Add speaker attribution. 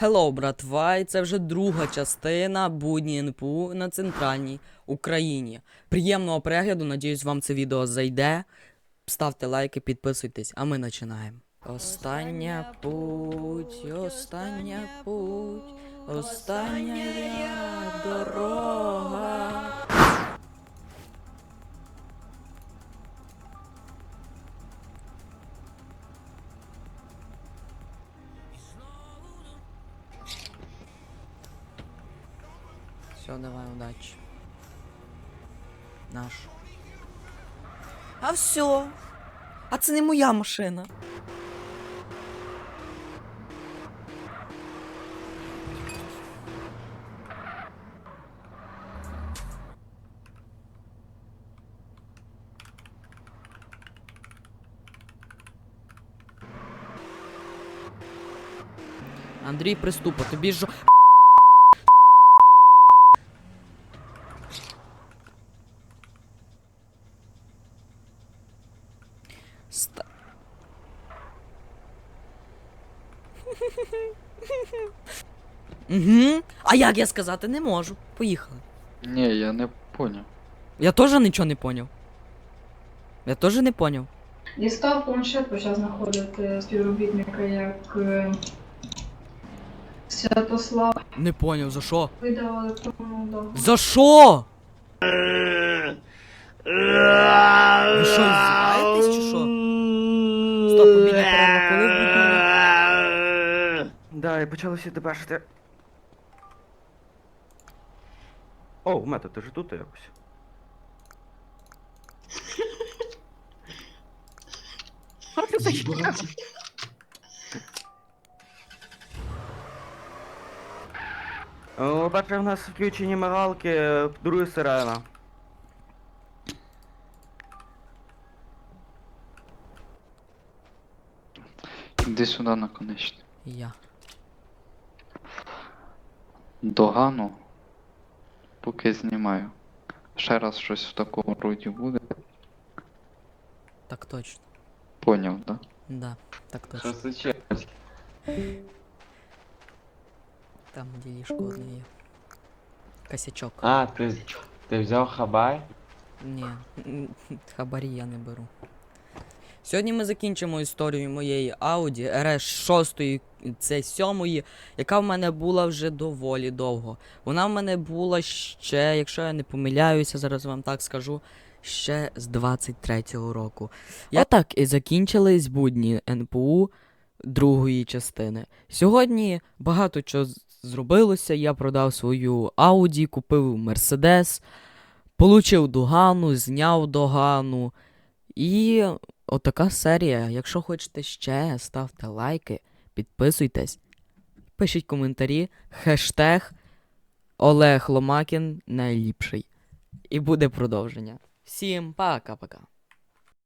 Speaker 1: Hello, братва, і це вже друга частина будні НПУ на центральній Україні. Приємного перегляду, надіюсь, вам це відео зайде. Ставте лайки, підписуйтесь, а ми починаємо. Остання путь, остання путь, остання дорога. Все, давай, удачи. Наш. А все. А це не моя машина. Андрій приступа, тобі ж. Угу. А як я сказати не можу. Поїхали.
Speaker 2: Ні, я не поняв.
Speaker 1: Я теж нічого не поняв. Я теж не поняв.
Speaker 3: Дістав планшет, почав знаходити співробітника як е, Святослав.
Speaker 1: Не поняв, за що?
Speaker 3: Видав електронну.
Speaker 1: За що?
Speaker 4: Да, і почалося дебешити. О, мета, ти ж тут якось. О, Перше в нас включені мигалки, друге сирена.
Speaker 2: Іди сюди наконечний.
Speaker 1: Я.
Speaker 2: Догану. Поки знімаю. Ще раз щось в такому роді буде.
Speaker 1: Так точно.
Speaker 2: Поняв, да?
Speaker 1: Да, так точно.
Speaker 5: Що случилось?
Speaker 1: Там ділішко одне є. Косячок.
Speaker 5: А, ти, ти взяв хабар?
Speaker 1: Ні, хабарі я не беру. Сьогодні ми закінчимо історію моєї Audi RS 6, це 7, яка в мене була вже доволі довго. Вона в мене була ще, якщо я не помиляюся, зараз вам так скажу, ще з 23-го року. Я так і закінчились будні НПУ другої частини. Сьогодні багато чого зробилося. Я продав свою Audi, купив Mercedes. Получив догану, зняв догану. І отака серія. Якщо хочете ще, ставте лайки, підписуйтесь, пишіть коментарі, хештег Олег Ломакін найліпший. І буде продовження. Всім пока-пока.